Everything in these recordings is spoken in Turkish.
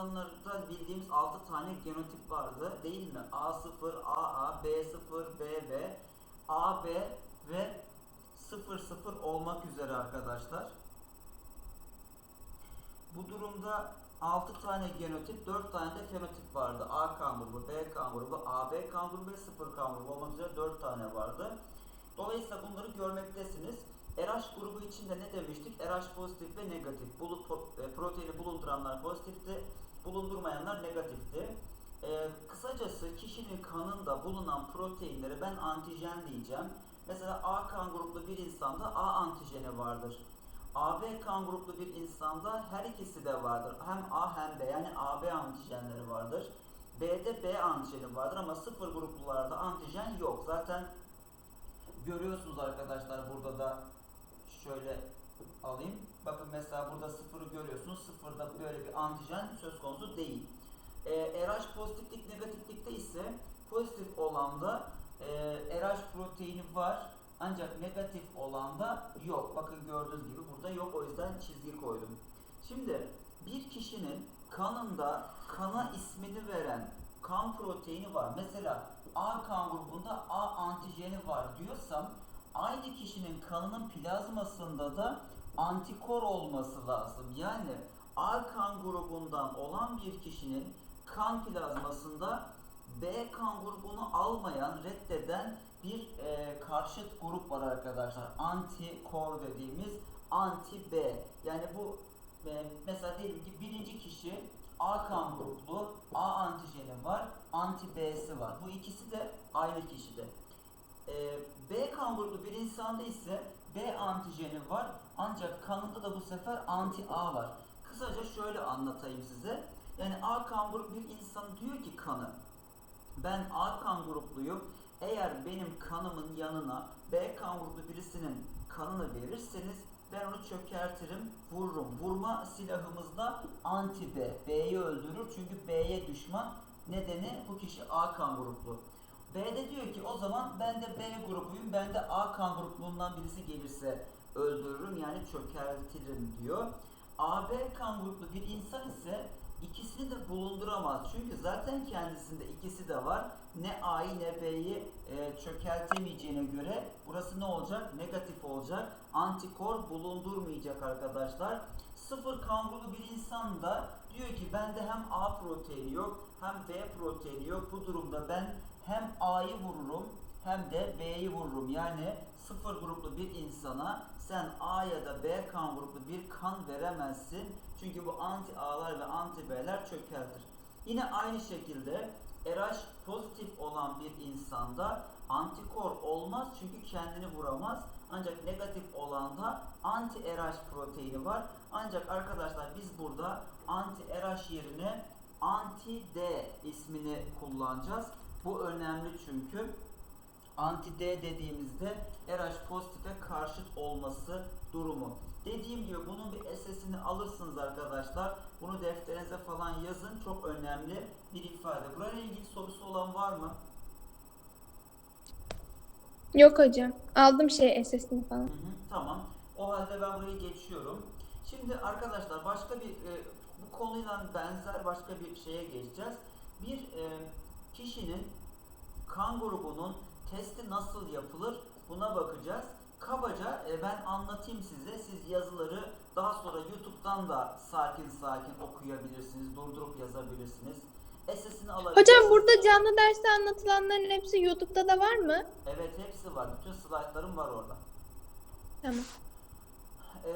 insanlarda bildiğimiz 6 tane genotip vardı değil mi? A0, AA, B0, BB, AB ve 00 olmak üzere arkadaşlar. Bu durumda 6 tane genotip, 4 tane de fenotip vardı. A kan grubu, B kan grubu, AB kan grubu ve 0 kan grubu olmak üzere 4 tane vardı. Dolayısıyla bunları görmektesiniz. RH grubu için de ne demiştik? RH pozitif ve negatif. Bulu, po- e, proteini bulunduranlar pozitifti, bulundurmayanlar negatifti. Ee, kısacası kişinin kanında bulunan proteinlere ben antijen diyeceğim. Mesela A kan gruplu bir insanda A antijeni vardır. AB kan gruplu bir insanda her ikisi de vardır. Hem A hem B yani AB antijenleri vardır. B'de B antijeni vardır ama sıfır gruplularda antijen yok. Zaten görüyorsunuz arkadaşlar burada da şöyle alayım. Bakın mesela burada sıfırı görüyorsunuz. Sıfırda böyle bir antijen söz konusu değil. Ee, RH pozitiflik negatiflikte ise pozitif olanda e, RH proteini var ancak negatif olanda yok. Bakın gördüğünüz gibi burada yok o yüzden çizgi koydum. Şimdi bir kişinin kanında kana ismini veren kan proteini var. Mesela A kan grubunda A antijeni var diyorsam aynı kişinin kanının plazmasında da antikor olması lazım. Yani A kan grubundan olan bir kişinin kan plazmasında B kan grubunu almayan, reddeden bir e, karşıt grup var arkadaşlar. Anti-kor dediğimiz anti-B. Yani bu e, mesela diyelim ki birinci kişi A kan gruplu, A antijeni var, anti-B'si var. Bu ikisi de aynı kişide. E, B kan gruplu bir insanda ise B antijeni var ancak kanında da bu sefer anti-A var. Kısaca şöyle anlatayım size. Yani A kan grup bir insan diyor ki kanı ben A kan grupluyum. Eğer benim kanımın yanına B kan gruplu birisinin kanını verirseniz ben onu çökertirim, vururum. Vurma silahımızda anti B. B'yi öldürür çünkü B'ye düşman. Nedeni bu kişi A kan gruplu. B de diyor ki o zaman ben de B grubuyum. Ben de A kan grupluğundan birisi gelirse öldürürüm yani çökertirim diyor. AB kan gruplu bir insan ise ikisini de bulunduramaz. Çünkü zaten kendisinde ikisi de var. Ne A'yı ne B'yi e, çökertemeyeceğine göre burası ne olacak? Negatif olacak. Antikor bulundurmayacak arkadaşlar. Sıfır kan grubu bir insan da diyor ki bende hem A proteini yok hem B proteini yok. Bu durumda ben hem A'yı vururum hem de B'yi vururum. Yani sıfır gruplu bir insana sen A ya da B kan gruplu bir kan veremezsin. Çünkü bu anti A'lar ve anti B'ler çökeltir. Yine aynı şekilde RH pozitif olan bir insanda antikor olmaz çünkü kendini vuramaz. Ancak negatif olanda anti RH proteini var. Ancak arkadaşlar biz burada anti RH yerine anti D ismini kullanacağız. Bu önemli çünkü anti D dediğimizde RH pozitife karşıt olması durumu. Dediğim gibi bunun bir SS'ini alırsınız arkadaşlar. Bunu defterinize falan yazın. Çok önemli bir ifade. Burayla ilgili sorusu olan var mı? Yok hocam. Aldım şey SS'ini falan. Hı hı, tamam. O halde ben burayı geçiyorum. Şimdi arkadaşlar başka bir e, bu konuyla benzer başka bir şeye geçeceğiz. Bir e, kişinin kan grubunun testi nasıl yapılır buna bakacağız. Kabaca e, ben anlatayım size. Siz yazıları daha sonra YouTube'dan da sakin sakin okuyabilirsiniz. Durdurup yazabilirsiniz. SS'ini alabilirsiniz. Hocam burada canlı derste anlatılanların hepsi YouTube'da da var mı? Evet hepsi var. Bütün slaytlarım var orada. Tamam. Ee,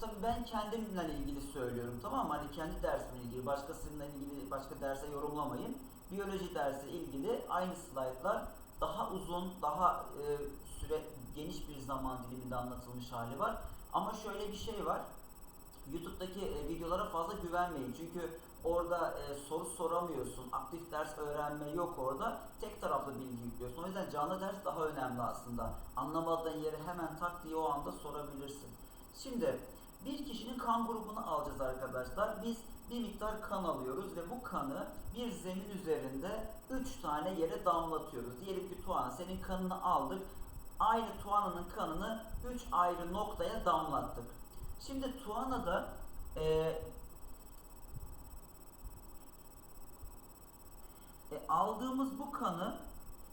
tabii ben kendimle ilgili söylüyorum tamam mı? Hani kendi dersimle ilgili, başkasıyla ilgili başka derse yorumlamayın. Biyoloji dersi ilgili aynı slaytlar daha uzun, daha e, süre geniş bir zaman diliminde anlatılmış hali var. Ama şöyle bir şey var. YouTube'daki e, videolara fazla güvenmeyin. Çünkü orada e, soru soramıyorsun. Aktif ders öğrenme yok orada. Tek taraflı bilgi yüklüyorsun. O yüzden canlı ders daha önemli aslında. Anlamadığın yeri hemen tak diye o anda sorabilirsin. Şimdi bir kişinin kan grubunu alacağız arkadaşlar. Biz bir miktar kan alıyoruz ve bu kanı bir zemin üzerinde 3 tane yere damlatıyoruz. Diyelim ki Tuğan senin kanını aldık. Aynı Tuana'nın kanını 3 ayrı noktaya damlattık. Şimdi Tuana'da e, aldığımız bu kanı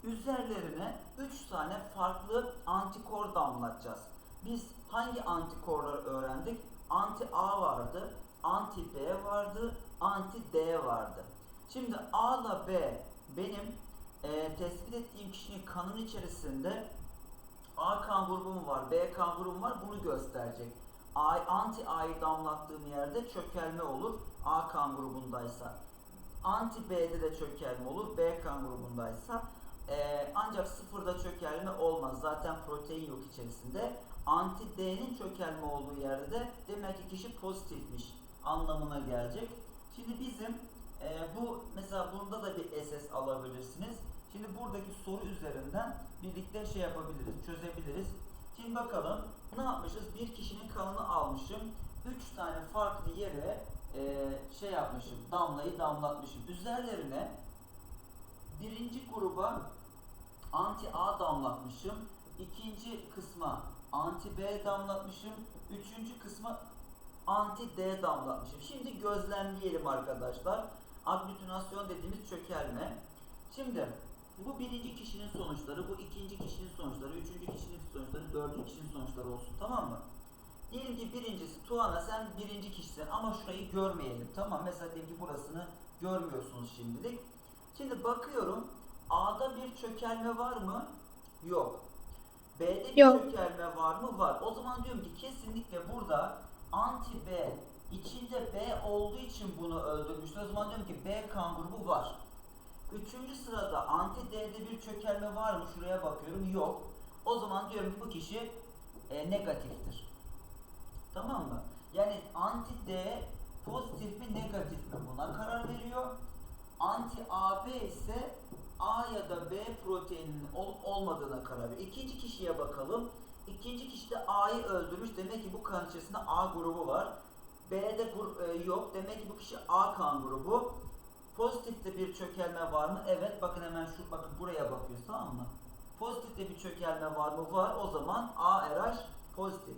üzerlerine 3 tane farklı antikor damlatacağız. Biz hangi antikorları öğrendik? Anti A vardı, anti B vardı, anti D vardı. Şimdi A ile B benim e, tespit ettiğim kişinin kanın içerisinde A kan grubu mu var, B kan grubu mu var bunu gösterecek. A, anti A'yı damlattığım yerde çökelme olur A kan grubundaysa. Anti B'de de çökelme olur B kan grubundaysa. Ee, ancak sıfırda çökelme olmaz. Zaten protein yok içerisinde. Anti D'nin çökelme olduğu yerde de demek ki kişi pozitifmiş anlamına gelecek. Şimdi bizim e, bu mesela bunda da bir SS alabilirsiniz. Şimdi buradaki soru üzerinden birlikte şey yapabiliriz, çözebiliriz. Şimdi bakalım ne yapmışız? Bir kişinin kanını almışım. Üç tane farklı yere e, şey yapmışım, damlayı damlatmışım. Üzerlerine birinci gruba anti A damlatmışım. ikinci kısma anti B damlatmışım. Üçüncü kısma anti D damlatmışım. Şimdi gözlemleyelim arkadaşlar. Agglutinasyon dediğimiz çökelme. Şimdi bu birinci kişinin sonuçları, bu ikinci kişinin sonuçları, üçüncü kişinin sonuçları, dördüncü kişinin sonuçları olsun tamam mı? Diyelim ki birincisi Tuana sen birinci kişisin ama şurayı görmeyelim tamam Mesela diyelim ki burasını görmüyorsunuz şimdilik. Şimdi bakıyorum A'da bir çökelme var mı? Yok. B'de bir Yok. çökelme var mı? Var. O zaman diyorum ki kesinlikle burada anti B içinde B olduğu için bunu öldürmüşler. O zaman diyorum ki B kan grubu var. Üçüncü sırada anti D'de bir çökelme var mı? Şuraya bakıyorum. Yok. O zaman diyorum ki bu kişi e, negatiftir. Tamam mı? Yani anti D pozitif mi negatif mi buna karar veriyor. Anti AB ise A ya da B proteininin olup olmadığına karar veriyor. İkinci kişiye bakalım. İkinci kişi de A'yı öldürmüş. Demek ki bu kan içerisinde A grubu var. B'de e, yok. Demek ki bu kişi A kan grubu. Pozitifte bir çökelme var mı? Evet. Bakın hemen şu bakın buraya bakıyoruz tamam mı? Pozitifte bir çökelme var mı? Var. O zaman A RH pozitif.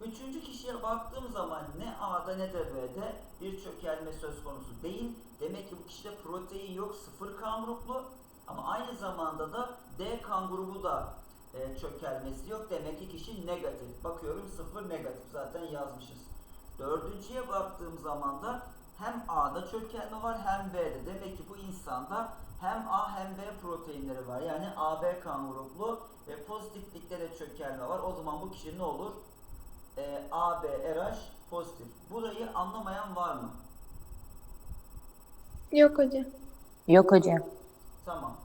Üçüncü kişiye baktığım zaman ne A'da ne de B'de bir çökelme söz konusu değil. Demek ki bu kişide protein yok, sıfır kan gruplu. Ama aynı zamanda da D kan grubu da e, çökelmesi yok. Demek ki kişi negatif. Bakıyorum sıfır negatif. Zaten yazmışız. Dördüncüye baktığım zaman da hem A'da çökelme var hem B'de. Demek ki bu insanda hem A hem B proteinleri var. Yani AB kan gruplu ve pozitiflikte de çökelme var. O zaman bu kişi ne olur? e, AB RH pozitif. Burayı anlamayan var mı? Yok hocam. Yok hocam. Tamam.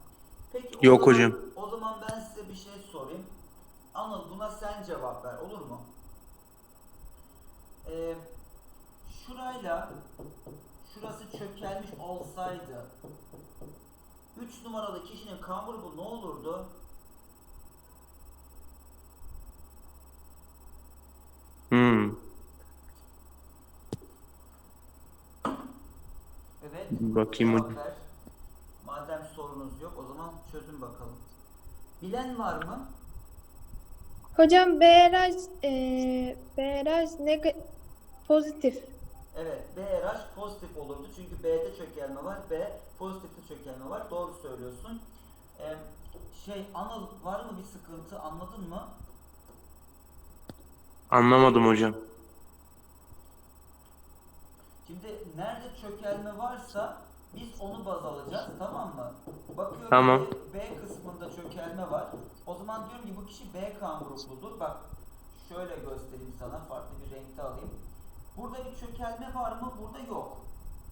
Peki o Yok zaman- hocam. O zaman ben size bir şey sorayım. Anıl buna sen cevap ver olur mu? Ee, şurayla şurası çökelmiş olsaydı 3 numaralı kişinin kan grubu ne olurdu? Hmm. Evet. Bakayım hocam. Madem sorunuz yok o zaman çözün bakalım. Bilen var mı? Hocam BRH, e, BRH neg pozitif. Evet, BRH pozitif olurdu çünkü B'de çökelme var, B pozitifte çökelme var. Doğru söylüyorsun. Ee, şey Anıl var mı bir sıkıntı anladın mı? Anlamadım hocam. Şimdi nerede çökelme varsa biz onu baz alacağız tamam mı? Bakıyorum Tamam. ki B kısmında çökelme var. O zaman diyorum ki bu kişi B kan grupludur. Bak şöyle göstereyim sana farklı bir renkte alayım. Burada bir çökelme var mı? Burada yok.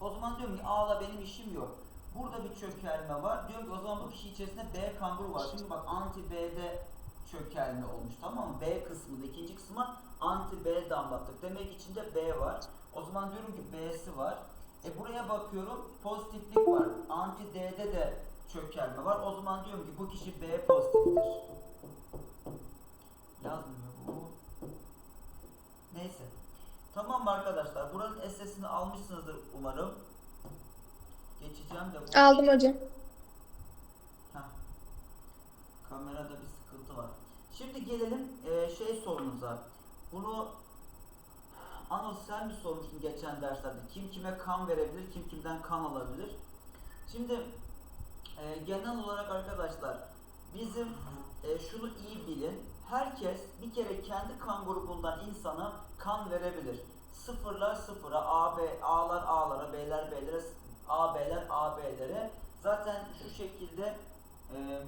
O zaman diyorum ki A'la benim işim yok. Burada bir çökelme var. Diyorum ki o zaman bu kişi içerisinde B kan grubu var. Çünkü bak anti B'de çökelme olmuş tamam mı? B kısmında ikinci kısma anti B damlattık. Demek içinde B var. O zaman diyorum ki B'si var. E buraya bakıyorum pozitiflik var. Anti D'de de çökelme var. O zaman diyorum ki bu kişi B pozitiftir. Yazmıyor bu. Neyse. Tamam arkadaşlar? Buranın SS'ini almışsınızdır umarım. Geçeceğim de bu. Aldım hocam. Heh. Kamerada bir sıkıntı var. Şimdi gelelim eee, şey sorumuza. Bunu Anıl sen mi sormuştun geçen derslerde? Kim kime kan verebilir, kim kimden kan alabilir? Şimdi e, genel olarak arkadaşlar bizim e, şunu iyi bilin. Herkes bir kere kendi kan grubundan insana kan verebilir. Sıfırlar sıfıra, A, B, A'lar A'lara, B'ler B'lere, A, B'ler A, B'lere. Zaten şu şekilde e,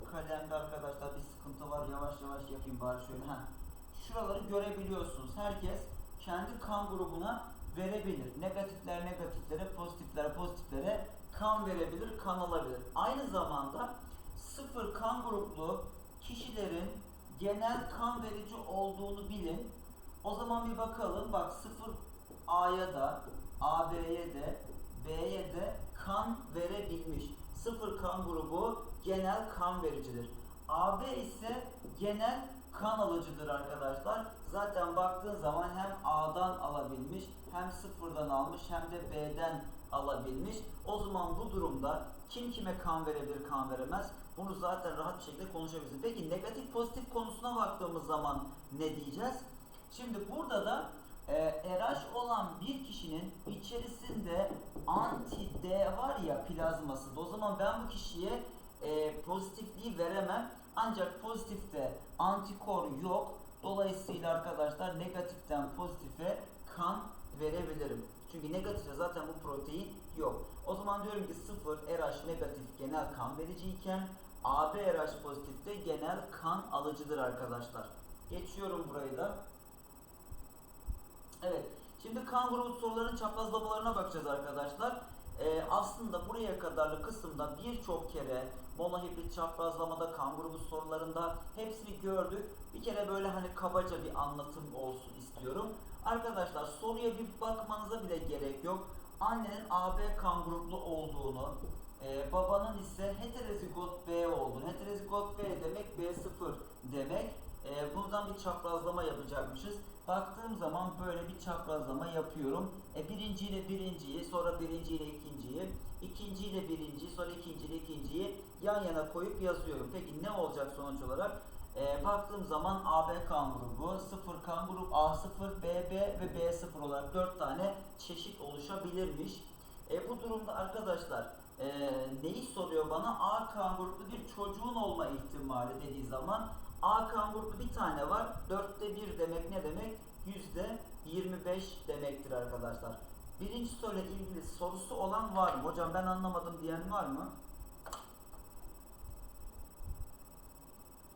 bu kalemde arkadaşlar bir sıkıntı var. Yavaş yavaş yapayım bari şöyle. Heh. Şuraları görebiliyorsunuz. Herkes kendi kan grubuna verebilir. Negatifler negatiflere, pozitiflere pozitiflere kan verebilir, kan alabilir. Aynı zamanda sıfır kan gruplu kişilerin genel kan verici olduğunu bilin. O zaman bir bakalım. Bak sıfır A'ya da, AB'ye de, B'ye de kan verebilmiş. Sıfır kan grubu genel kan vericidir. AB ise genel kan alıcıdır arkadaşlar. Zaten baktığın zaman hem A'dan alabilmiş, hem sıfırdan almış, hem de B'den alabilmiş. O zaman bu durumda kim kime kan verebilir, kan veremez? Bunu zaten rahat bir şekilde konuşabiliriz. Peki negatif pozitif konusuna baktığımız zaman ne diyeceğiz? Şimdi burada da e, RH olan bir kişinin içerisinde anti D var ya plazması. O zaman ben bu kişiye e, pozitifliği veremem. Ancak pozitifte antikor yok. Dolayısıyla arkadaşlar negatiften pozitife kan verebilirim. Çünkü negatifte zaten bu protein yok. O zaman diyorum ki 0 RH negatif genel kan vericiyken AB RH pozitifte genel kan alıcıdır arkadaşlar. Geçiyorum burayı da. Evet. Şimdi kan grubu soruların çaprazlamalarına bakacağız arkadaşlar. Ee, aslında buraya kadarlı kısımda birçok kere monohibrit çaprazlamada kan grubu sorularında hepsini gördük. Bir kere böyle hani kabaca bir anlatım olsun istiyorum. Arkadaşlar soruya bir bakmanıza bile gerek yok. Annenin AB kan gruplu olduğunu, e, babanın ise heterozigot B olduğunu. Heterozigot B demek B0 demek. E, buradan çaprazlama yapacakmışız. Baktığım zaman böyle bir çaprazlama yapıyorum. E, birinci ile birinciyi, sonra birinci ile ikinciyi, ikinci ile birinciyi, sonra ikinci ile ikinciyi yan yana koyup yazıyorum. Peki ne olacak sonuç olarak? E, baktığım zaman AB kan grubu, 0 kan grubu, A0, BB ve B0 olarak 4 tane çeşit oluşabilirmiş. E, bu durumda arkadaşlar e, neyi soruyor bana? A kan gruplu bir çocuğun olma ihtimali dediği zaman A kan gruplu bir tane var. Dörtte bir demek ne demek? Yüzde 25 demektir arkadaşlar. Birinci soruyla ilgili sorusu olan var mı? Hocam ben anlamadım diyen var mı?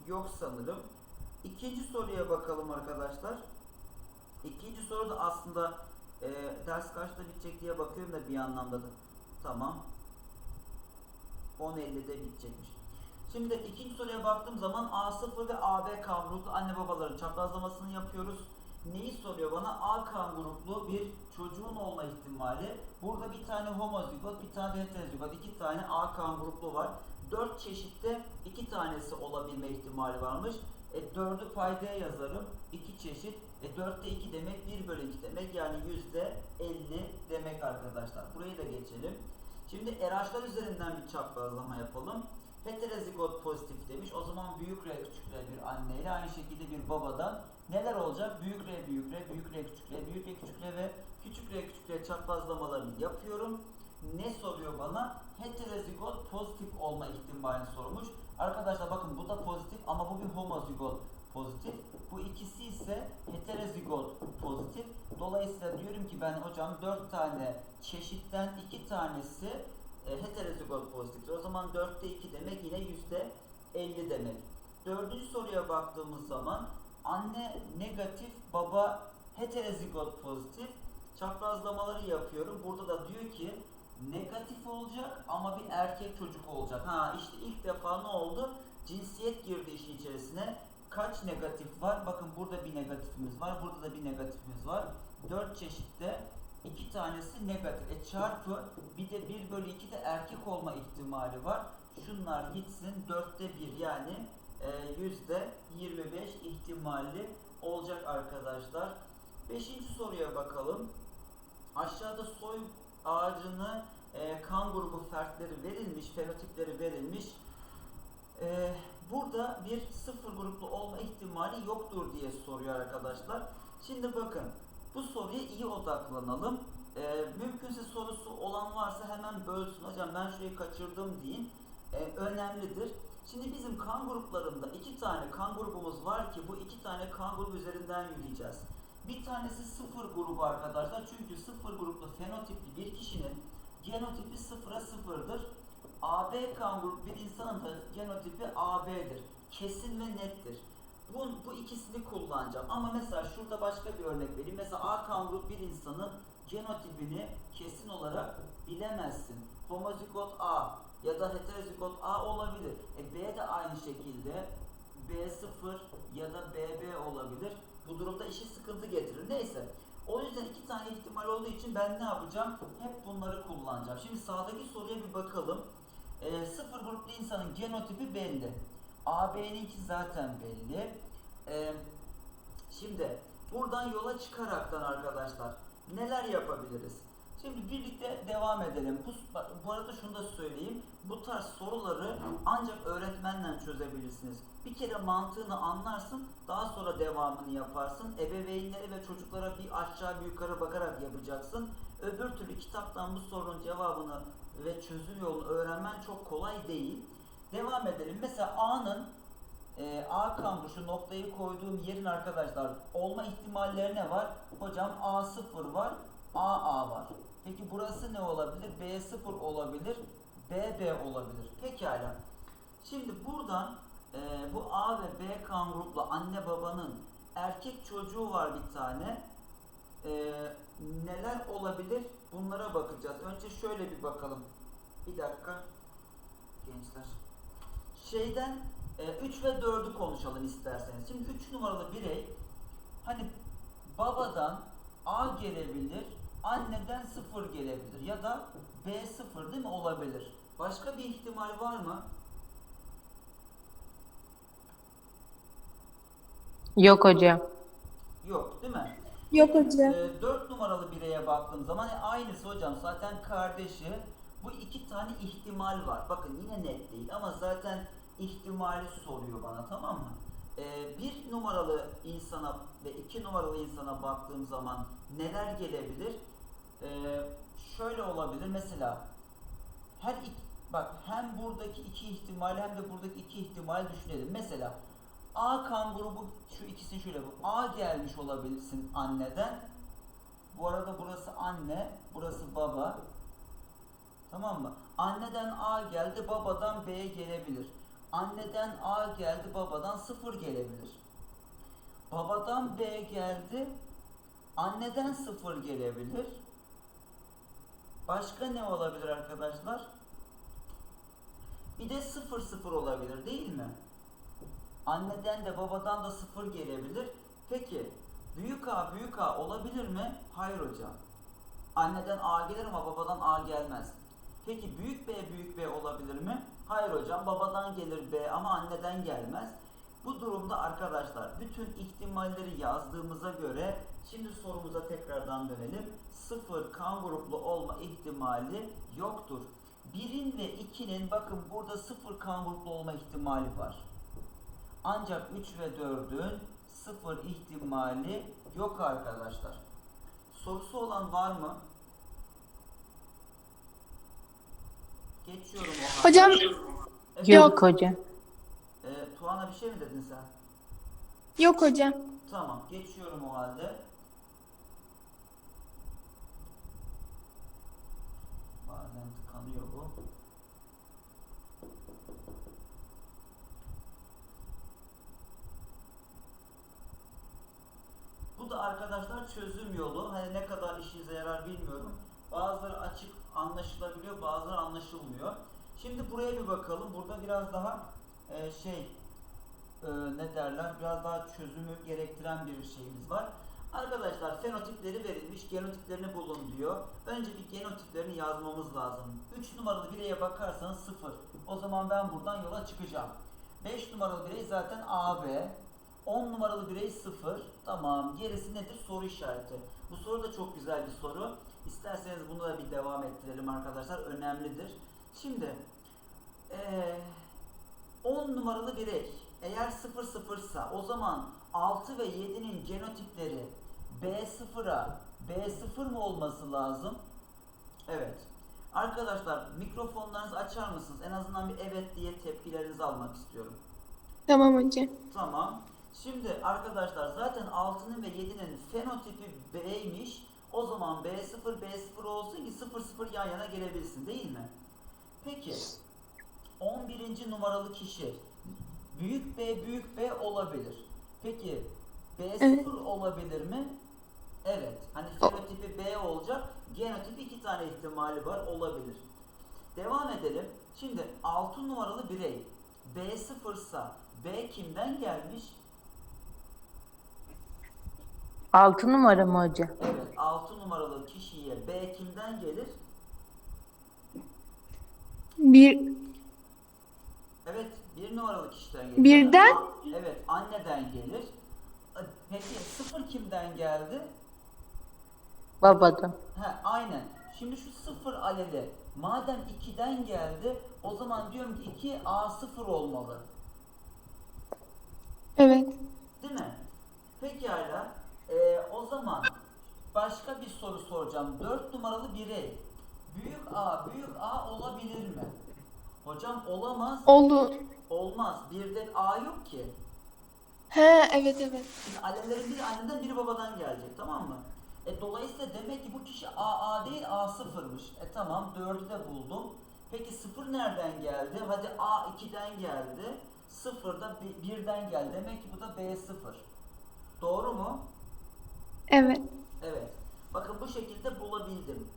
Yok sanırım. İkinci soruya bakalım arkadaşlar. İkinci soru da aslında e, ders kaçta bitecek diye bakıyorum da bir anlamda da. Tamam. 10.50'de bitecekmiş. Şimdi ikinci soruya baktığım zaman A0 ve AB kan gruplu anne babaların çaprazlamasını yapıyoruz. Neyi soruyor bana? A kan gruplu bir çocuğun olma ihtimali. Burada bir tane homozigot, bir tane heterozigot, iki tane A kan gruplu var. Dört çeşitte iki tanesi olabilme ihtimali varmış. E, dördü paydaya yazarım. iki çeşit. E, dörtte iki demek 1 bölü 2 demek. Yani yüzde 50 demek arkadaşlar. Burayı da geçelim. Şimdi RH'lar üzerinden bir çaprazlama yapalım. Heterozigot pozitif demiş. O zaman büyük R küçük R bir anneyle aynı şekilde bir babadan neler olacak? Büyük R büyük R, büyük R küçük R, büyük R küçük R ve küçük R küçük R çaprazlamalarını yapıyorum. Ne soruyor bana? Heterozigot pozitif olma ihtimalini sormuş. Arkadaşlar bakın bu da pozitif ama bu bir homozigot pozitif. Bu ikisi ise heterozigot pozitif. Dolayısıyla diyorum ki ben hocam 4 tane çeşitten 2 tanesi e, heterozigot pozitiftir. O zaman 4'te 2 demek yine yüzde 50 demek. Dördüncü soruya baktığımız zaman anne negatif, baba heterozigot pozitif. Çaprazlamaları yapıyorum. Burada da diyor ki negatif olacak ama bir erkek çocuk olacak. Ha işte ilk defa ne oldu? Cinsiyet girdi işin içerisine. Kaç negatif var? Bakın burada bir negatifimiz var. Burada da bir negatifimiz var. 4 çeşitte iki tanesi negatif. E çarpı bir de 1 bölü 2 de erkek olma ihtimali var. Şunlar gitsin. 4'te 1 yani e, yüzde 25 ihtimalli olacak arkadaşlar. Beşinci soruya bakalım. Aşağıda soy ağacını e, kan grubu fertleri verilmiş, fenotipleri verilmiş. E, burada bir sıfır gruplu olma ihtimali yoktur diye soruyor arkadaşlar. Şimdi bakın bu soruya iyi odaklanalım. Ee, mümkünse sorusu olan varsa hemen bölsün. Hocam ben şurayı kaçırdım deyin. Ee, önemlidir. Şimdi bizim kan gruplarında iki tane kan grubumuz var ki bu iki tane kan grubu üzerinden yürüyeceğiz. Bir tanesi sıfır grubu arkadaşlar. Çünkü sıfır gruplu fenotipli bir kişinin genotipi sıfıra sıfırdır. AB kan grubu bir insanın da genotipi AB'dir. Kesin ve nettir. Bu, bu ikisini kullanacağım. Ama mesela şurada başka bir örnek vereyim. Mesela A kan grup bir insanın genotipini kesin olarak bilemezsin. Homozigot A ya da heterozigot A olabilir. E B de aynı şekilde B0 ya da BB olabilir. Bu durumda işi sıkıntı getirir. Neyse. O yüzden iki tane ihtimal olduğu için ben ne yapacağım? Hep bunları kullanacağım. Şimdi sağdaki soruya bir bakalım. E, sıfır gruplu insanın genotipi belli. AB'ninki zaten belli. E, şimdi buradan yola çıkaraktan arkadaşlar neler yapabiliriz? Şimdi birlikte devam edelim. Bu, bu arada şunu da söyleyeyim. Bu tarz soruları ancak öğretmenle çözebilirsiniz. Bir kere mantığını anlarsın, daha sonra devamını yaparsın. Ebeveynlere ve çocuklara bir aşağı bir yukarı bakarak yapacaksın. Öbür türlü kitaptan bu sorunun cevabını ve çözüm yolunu öğrenmen çok kolay değil. Devam edelim. Mesela A'nın e, A kamburu şu noktayı koyduğum yerin arkadaşlar olma ihtimalleri ne var? Hocam A0 var, AA var. Peki burası ne olabilir? B0 olabilir, BB olabilir. Pekala. Şimdi buradan e, bu A ve B kan grupla anne babanın erkek çocuğu var bir tane. E, neler olabilir? Bunlara bakacağız. Önce şöyle bir bakalım. Bir dakika. Gençler. Şeyden 3 ve 4'ü konuşalım isterseniz. Şimdi 3 numaralı birey hani babadan A gelebilir, anneden 0 gelebilir ya da B0 değil mi olabilir? Başka bir ihtimal var mı? Yok hocam. Yok değil mi? Yok hocam. 4 numaralı bireye baktığım zaman e, aynısı hocam zaten kardeşi. Bu iki tane ihtimal var. Bakın yine net değil ama zaten ihtimali soruyor bana tamam mı? Ee, bir numaralı insana ve iki numaralı insana baktığım zaman neler gelebilir? Ee, şöyle olabilir mesela her iki, bak hem buradaki iki ihtimal hem de buradaki iki ihtimal düşünelim. Mesela A kan grubu şu ikisi şöyle bu. A gelmiş olabilirsin anneden. Bu arada burası anne, burası baba. Tamam mı? Anneden A geldi, babadan B gelebilir. Anneden A geldi, babadan 0 gelebilir. Babadan B geldi, anneden 0 gelebilir. Başka ne olabilir arkadaşlar? Bir de 0 0 olabilir değil mi? Anneden de babadan da 0 gelebilir. Peki büyük A büyük A olabilir mi? Hayır hocam. Anneden A gelir ama babadan A gelmez. Peki büyük B büyük B olabilir mi? Hayır hocam babadan gelir B ama anneden gelmez. Bu durumda arkadaşlar bütün ihtimalleri yazdığımıza göre şimdi sorumuza tekrardan dönelim. 0 kan gruplu olma ihtimali yoktur. 1'in ve 2'nin bakın burada 0 kan gruplu olma ihtimali var. Ancak 3 ve 4'ün 0 ihtimali yok arkadaşlar. Sorusu olan var mı? Geçiyorum o halde. Hocam Efendim, Yok hocam. e, Tuana bir şey mi dedin sen? yok hocam. Tamam, geçiyorum o halde. Bazen tıkanıyor bu. Bu da arkadaşlar çözüm yolu. Hani ne kadar işinize yarar bilmiyorum. Bazıları açık anlaşılabiliyor, bazıları anlaşılmıyor. Şimdi buraya bir bakalım. Burada biraz daha e, şey e, ne derler biraz daha çözümü gerektiren bir şeyimiz var. Arkadaşlar fenotipleri verilmiş, genotiplerini bulun diyor. Önce bir genotiplerini yazmamız lazım. 3 numaralı bireye bakarsanız 0. O zaman ben buradan yola çıkacağım. 5 numaralı birey zaten AB. 10 numaralı birey 0. Tamam. Gerisi nedir? Soru işareti. Bu soru da çok güzel bir soru. İsterseniz bunu da bir devam ettirelim arkadaşlar. Önemlidir. Şimdi eee 10 numaralı birey eğer 00 ise o zaman 6 ve 7'nin genotipleri B0'a B0 mı olması lazım? Evet. Arkadaşlar mikrofonlarınızı açar mısınız? En azından bir evet diye tepkilerinizi almak istiyorum. Tamam hocam. Tamam. Şimdi arkadaşlar zaten 6'nın ve 7'nin fenotipi B'ymiş. O zaman B0 B0 olsun ki 0 0 yan yana gelebilsin değil mi? Peki 11. numaralı kişi büyük B büyük B olabilir. Peki B0 Evet. olabilir mi? Evet. Hani fenotipi B olacak. Genotipi iki tane ihtimali var. Olabilir. Devam edelim. Şimdi 6 numaralı birey B0 ise B kimden gelmiş? 6 numara mı hocam? Evet 6 numaralı kişiye B kimden gelir? Bir Evet 1 numaralı kişiden gelir. Birden? Evet anneden gelir. E, Peki 0 kimden geldi? Babadan. He aynen. Şimdi şu 0 aleli madem 2'den geldi o zaman diyorum ki 2 A0 olmalı. evet. Değil mi? Pekala. Ee, o zaman başka bir soru soracağım. 4 numaralı birey. Büyük A, büyük A olabilir mi? Hocam olamaz. Olur. Olmaz. Birde A yok ki. He evet evet. Şimdi annelerin biri anneden biri babadan gelecek tamam mı? E, dolayısıyla demek ki bu kişi A A değil A sıfırmış. E tamam 4'ü de buldum. Peki 0 nereden geldi? Hadi A 2'den geldi. 0 da 1'den geldi. Demek ki bu da B 0. Doğru mu? Evet. Evet. Bakın bu şekilde bulabildim.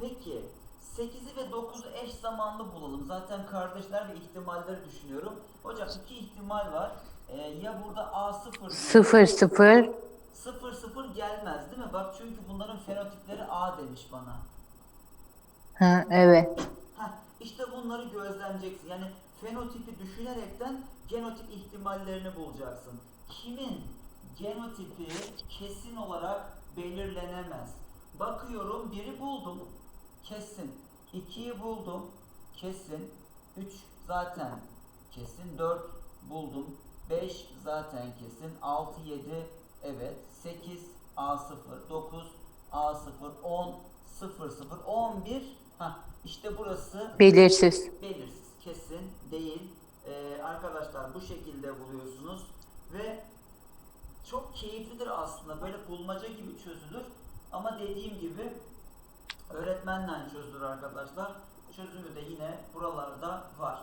Peki 8'i ve 9'u eş zamanlı bulalım. Zaten kardeşler ve ihtimalleri düşünüyorum. Hocam iki ihtimal var. Ee, ya burada A0 0 0 0 0 gelmez değil mi? Bak çünkü bunların fenotipleri A demiş bana. Ha evet. Heh, işte bunları gözlemleyeceksin. Yani fenotipi düşünerekten genotip ihtimallerini bulacaksın. Kimin genotipi kesin olarak belirlenemez. Bakıyorum biri buldum. Kesin. 2'yi buldum. Kesin. 3 zaten kesin. 4 buldum. 5 zaten kesin. 6 7 evet. 8 A0 9 A0 10 0 0 11 Hah, işte burası Belirsiz. belirsiz, kesin değil. Ee, arkadaşlar bu şekilde buluyorsunuz ve çok keyiflidir aslında. Böyle bulmaca gibi çözülür. Ama dediğim gibi öğretmenle çözülür arkadaşlar. Çözümü de yine buralarda var.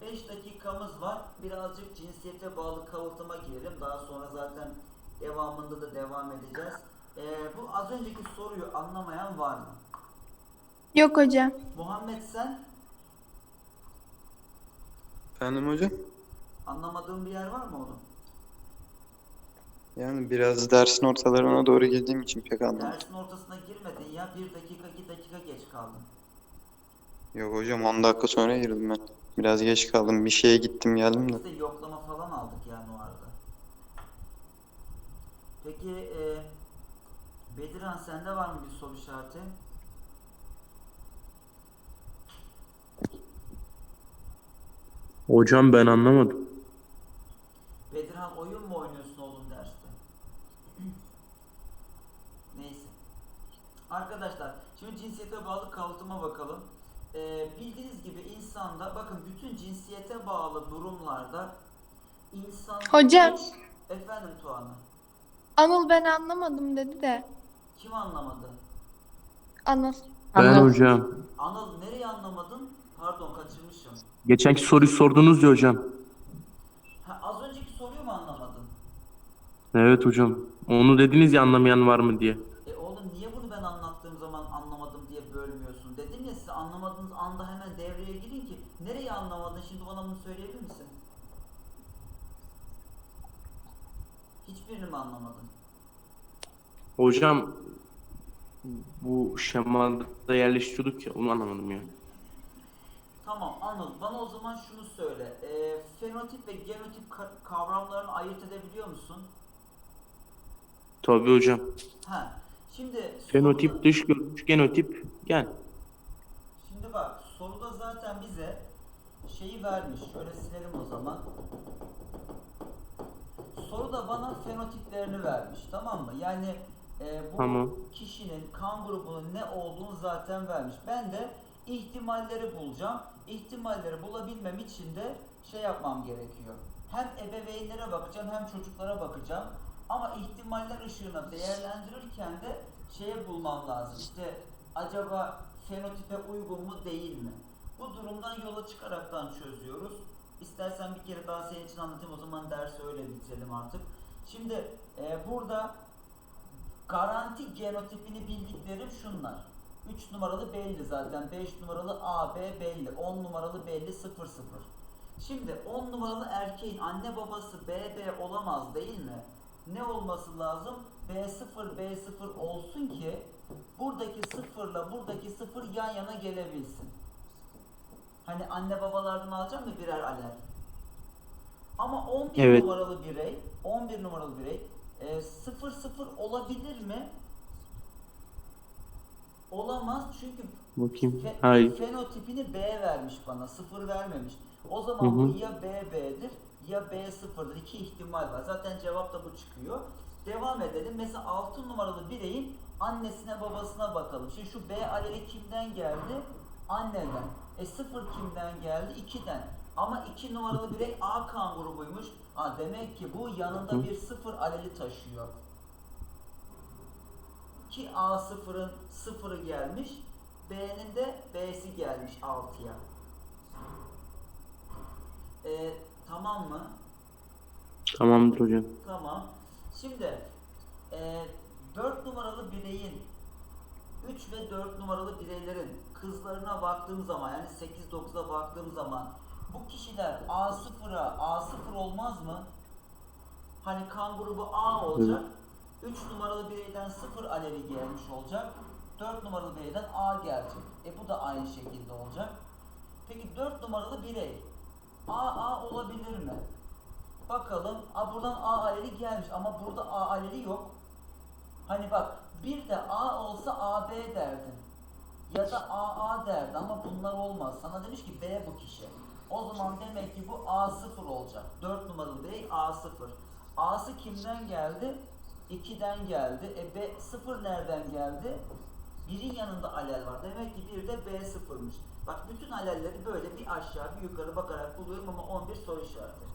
5 dakikamız var. Birazcık cinsiyete bağlı kalıtıma girelim. Daha sonra zaten devamında da devam edeceğiz. Ee, bu az önceki soruyu anlamayan var mı? Yok hocam. Muhammed sen Efendim hocam? Anlamadığın bir yer var mı oğlum? Yani biraz dersin ortalarına doğru girdiğim için pek anlamadım. Dersin ortasına girmedin ya. Bir dakika, iki dakika geç kaldın. Yok hocam 10 dakika sonra girdim ben. Biraz geç kaldım. Bir şeye gittim geldim de. Biz de yoklama falan aldık yani o arada. Peki e, Bedirhan sende var mı bir soru işareti? Hocam ben anlamadım. Bedirhan oyun mu oynuyorsun oğlum derste? Neyse. Arkadaşlar şimdi cinsiyete bağlı kalıtıma bakalım. Ee, bildiğiniz gibi insanda bakın bütün cinsiyete bağlı durumlarda insan Hocam. efendim Tuana Anıl ben anlamadım dedi de. kim anlamadı? Anıl. Ben Anladım. hocam. Anıl nereye anlamadın? Pardon kaçırmışım. Geçenki soruyu sordunuz ya hocam. Ha, az önceki soruyu mu anlamadın? Evet hocam. Onu dediniz ya anlamayan var mı diye. E oğlum niye bunu ben anlattığım zaman diye bölmüyorsun? Dedim ya size anlamadığınız anda hemen devreye girin ki nereye anlamadın şimdi bana bunu söyleyebilir misin? Hiçbirini mi anlamadın? Hocam bu şemada yerleştiriyorduk ya onu anlamadım yani. Tamam Anıl bana o zaman şunu söyle. E, fenotip ve genotip ka- kavramlarını ayırt edebiliyor musun? Tabii hocam. Ha. Şimdi soruda- Fenotip dış görünüş, genotip gel. Şimdi bak soruda zaten bize şeyi vermiş. Şöyle silelim o zaman. Soruda bana fenotiplerini vermiş. Tamam mı? Yani e, bu Tamam. kişinin kan grubunun ne olduğunu zaten vermiş. Ben de ihtimalleri bulacağım. İhtimalleri bulabilmem için de şey yapmam gerekiyor. Hem ebeveynlere bakacağım hem çocuklara bakacağım. Ama ihtimaller ışığına değerlendirirken de şeye bulmam lazım. İşte acaba fenotipe uygun mu değil mi? Bu durumdan yola çıkaraktan çözüyoruz. İstersen bir kere daha senin için anlatayım o zaman dersi öyle bitirelim artık. Şimdi e, burada garanti genotipini bildiklerim şunlar. 3 numaralı belli zaten. 5 numaralı AB belli. 10 numaralı belli 00. Şimdi 10 numaralı erkeğin anne babası BB olamaz değil mi? Ne olması lazım? B0 B0 olsun ki buradaki sıfırla buradaki sıfır yan yana gelebilsin. Hani anne babalardan alacağım mı birer alel? Ama 11 Evet. numaralı birey, 11 numaralı birey e, 0 0 olabilir mi? Olamaz çünkü Bakayım. fe- Hayır. fenotipini B vermiş bana, 0 vermemiş. O zaman Hı hı. bu ya BB'dir ya B sıfırdır. İki ihtimal var. Zaten cevap da bu çıkıyor. Devam edelim. Mesela 6 numaralı bireyin annesine babasına bakalım. Şimdi şu B aleli kimden geldi? Anneden. E 0 kimden geldi? 2'den. Ama 2 numaralı birey A kan grubuymuş. Ha, demek ki bu yanında bir 0 aleli taşıyor. Ki A0'ın 0'ı gelmiş. B'nin de B'si gelmiş 6'ya. E, tamam mı? Tamamdır hocam. Tamam. Şimdi e, 4 numaralı bireyin 3 ve 4 numaralı bireylerin kızlarına baktığım zaman yani 8-9'a baktığım zaman bu kişiler A0'a A0 olmaz mı? Hani kan grubu A olacak. 3 numaralı bireyden 0 aleli gelmiş olacak. 4 numaralı bireyden A gelecek. E bu da aynı şekilde olacak. Peki 4 numaralı birey AA olabilir mi? Bakalım. A buradan A aleli gelmiş ama burada A aleli yok. Hani bak bir de A olsa AB derdin. Ya da AA derdi ama bunlar olmaz. Sana demiş ki B bu kişi. O zaman demek ki bu A0 olacak. 4 numaralı birey A0. A'sı kimden geldi? 2'den geldi. E B 0 nereden geldi? Birin yanında alel var. Demek ki bir de B0'mış. Bak bütün alelleri böyle bir aşağı bir yukarı bakarak buluyorum ama 11 soru işareti.